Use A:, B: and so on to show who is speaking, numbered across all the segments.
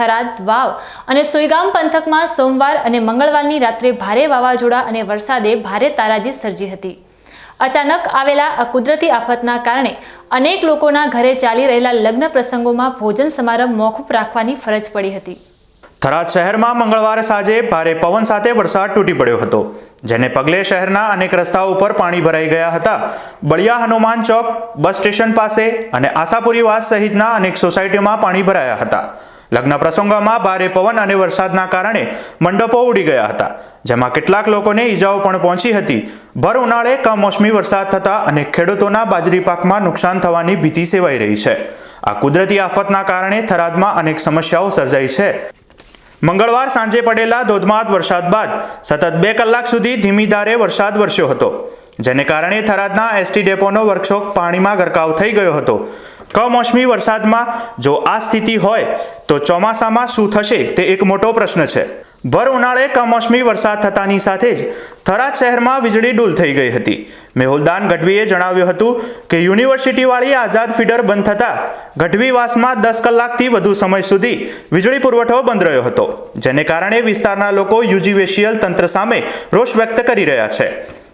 A: થરાદ વાવ અને સુઈગામ પંથકમાં સોમવાર અને મંગળવારની રાત્રે ભારે વાવાઝોડા અને વરસાદે ભારે તારાજી સર્જી હતી. અચાનક આવેલા આ કુદરતી આફતના કારણે અનેક લોકોના ઘરે ચાલી રહેલા લગ્ન પ્રસંગોમાં ભોજન સમારંભ મોકૂફ રાખવાની ફરજ પડી હતી.
B: થરાદ શહેરમાં મંગળવારે સાંજે ભારે પવન સાથે વરસાદ તૂટી પડ્યો હતો, જેને પગલે શહેરના અનેક રસ્તાઓ ઉપર પાણી ભરાઈ ગયા હતા. બળિયા હનુમાન ચોક, બસ સ્ટેશન પાસે અને આશાપુરી વાસ સહિતના અનેક સોસાયટીઓમાં પાણી ભરાયા હતા. લગ્ન પ્રસંગોમાં ભારે પવન અને વરસાદના કારણે મંડપો ઉડી ગયા હતા, જેમાં કેટલાક લોકોને ઈજાઓ પણ પહોંચી હતી. ભર ઉનાળે કમોસમી વરસાદ થતા અને ખેડૂતોના બાજરી પાકમાં નુકસાન થવાની ભીતિ સેવાઈ રહી છે. આ કુદરતી આફતના કારણે થરાદમાં અનેક સમસ્યાઓ સર્જાઈ છે. મંગળવાર સાંજે પડેલા ધોધમાર વરસાદ બાદ સતત બે કલાક સુધી ધીમી ધારે વરસાદ વરસ્યો હતો, જેને કારણે થરાદના એસટી ડેપોનો વર્કશોપ પાણીમાં ગરકાવ થઈ ગયો હતો. કમોસમી વરસાદમાં જો આ સ્થિતિ હોય, તો ચોમાસામાં શું થશે તે એક મોટો પ્રશ્ન છે. ભર ઉનાળે કમોસમી વરસાદ થતાની સાથે જ થરાદ શહેરમાં વીજળી ડૂલ થઈ ગઈ હતી. મેહુલદાન ગઢવીએ જણાવ્યું હતું કે, યુનિવર્સિટીવાળી આઝાદ ફીડર બંધ થતાં ગઢવીવાસમાં દસ કલાકથી વધુ સમય સુધી વીજળી પુરવઠો બંધ રહ્યો હતો, જેને કારણે વિસ્તારના લોકો યુજીવેશિયલ તંત્ર સામે રોષ વ્યક્ત કરી રહ્યા છે.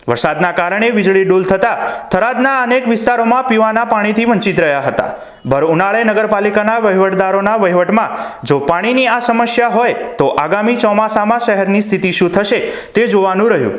B: વરસાદના કારણે વીજળી ડૂલ થતાં થરાદના અનેક વિસ્તારોમાં પીવાના પાણીથી વંચિત રહ્યા હતા. ભર ઉનાળે નગરપાલિકાના વહીવટદારોના વહીવટમાં જો પાણીની આ સમસ્યા હોય તો આગામી ચોમાસામાં શહેરની સ્થિતિ શું થશે તે જોવાનું રહ્યું.